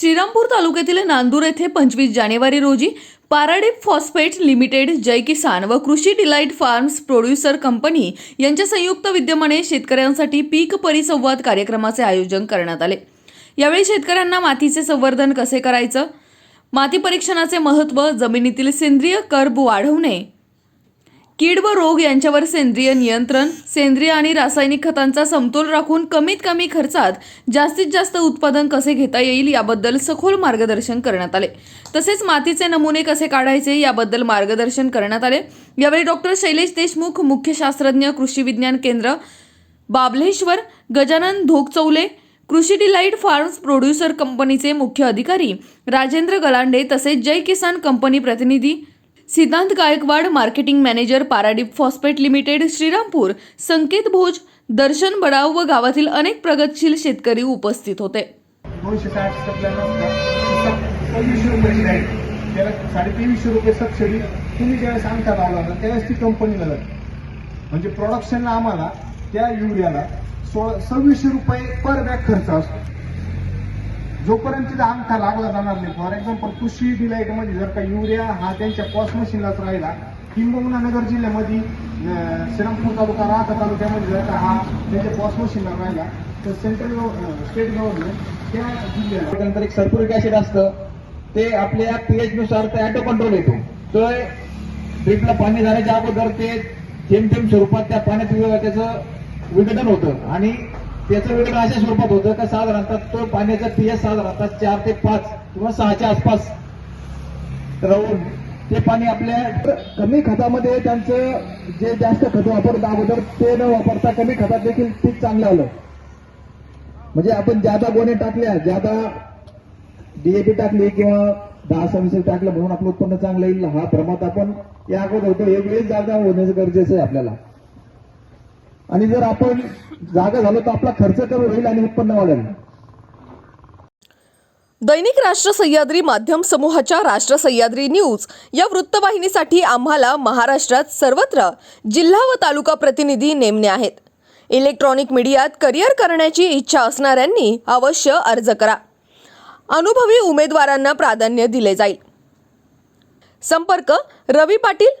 श्रीरामपूर तालुक्यातील नांदूर येथे पंचवीस जानेवारी रोजी पाराडीप फॉस्फेट लिमिटेड जय किसान व कृषी डिलाईट फार्म्स प्रोड्युसर कंपनी यांच्या संयुक्त विद्यमाने शेतकऱ्यांसाठी पीक परिसंवाद कार्यक्रमाचे आयोजन करण्यात आले. यावेळी शेतकऱ्यांना मातीचे संवर्धन कसे करायचं? माती परीक्षणाचे महत्त्व जमिनीतील सेंद्रिय कर्ब वाढवणे कीड व रोग यांच्यावर सेंद्रिय नियंत्रण सेंद्रिय आणि रासायनिक खतांचा समतोल राखून कमीत कमी खर्चात जास्तीत जास्त उत्पादन कसे घेता येईल याबद्दल सखोल मार्गदर्शन करण्यात आले. तसेच मातीचे नमुने कसे काढायचे याबद्दल मार्गदर्शन करण्यात आले. यावेळी डॉक्टर शैलेश देशमुख मुख्य शास्त्रज्ञ कृषी विज्ञान केंद्र बाबलेश्वर गजानन धोकचौले कृषी डिलाईट फार्म्स प्रोड्युसर कंपनीचे मुख्य अधिकारी राजेंद्र गलांडे तसेच जय किसान कंपनी प्रतिनिधी Siddhant Gaikwad marketing manager Paradeep phosphate limited Shrirampur Sanket Bhoj Darshan Badav व गावातील अनेक प्रगतशील शेतकरी उपस्थित होते. साडेतेवीसशे रुपये सबसिडी तुम्ही ज्यावेळेस अंगठा लावला ना त्यावेळेस ती कंपनीला जाते. म्हणजे प्रोडक्शनला आम्हाला त्या युरियाला सोळा सव्वीसशे रुपये पर बॅग खर्च असतो. जोपर्यंत तिचा अंगठा लागला जाणार नाही फॉर एक्झाम्पल कृषी डिलाईटमध्ये जर का युरिया हा त्यांच्या पॉस मशीनलाच राहिला किंबहुना नगर जिल्ह्यामध्ये श्रीरामपूर तालुका राहता तालुक्यामध्ये जर का हा त्यांच्या पॉस मशीनला राहिला तर सेंट्रल स्टेट गव्हर्नमेंट त्या जिल्ह्याला त्यानंतर एक सल्फ्युरिक ऍसिड असतं. ते आपल्या पीएच नुसार ते ऑटो कंट्रोल येतो. तर ड्रिपला पाणी झाल्याच्या अगोदर ते थेंब थेंब स्वरूपात त्या पाण्यात त्याचं विघटन होतं. आणि त्याचं वेगळं अशा स्वरूपात होतं का साधारणतः तो पाण्याचा पीएच साधारणतः चार ते पाच किंवा सहाच्या आसपास. राहून ते पाणी आपल्या कमी खतामध्ये त्यांचं जे जास्त खत वापरत अगोदर ते न वापरता कमी खतात देखील पीक चांगलं आलं. म्हणजे आपण ज्यादा गोणे टाकल्या ज्यादा डीएपी टाकली किंवा दहा सव्वीस टाकलं म्हणून आपलं उत्पन्न चांगलं येईल हा प्रमाद आपण या अगोदर होतो. एक वेळेस जागा होण्याचं गरजेचं आहे आपल्याला. आणि जर आपण जागा झालो तर आपला खर्च कमी होईल आणि उत्पन्न वाढेल. दैनिक राष्ट्र सह्याद्री माध्यम समूहाच्या राष्ट्र सह्याद्री न्यूज या वृत्तवाहिनीसाठी आम्हाला महाराष्ट्रात सर्वत्र जिल्हा व तालुका प्रतिनिधी नेमणे आहेत. इलेक्ट्रॉनिक मीडियात करिअर करण्याची इच्छा असणाऱ्यांनी अवश्य अर्ज करा. अनुभवी उमेदवारांना प्राधान्य दिले जाईल. संपर्क रवी पाटील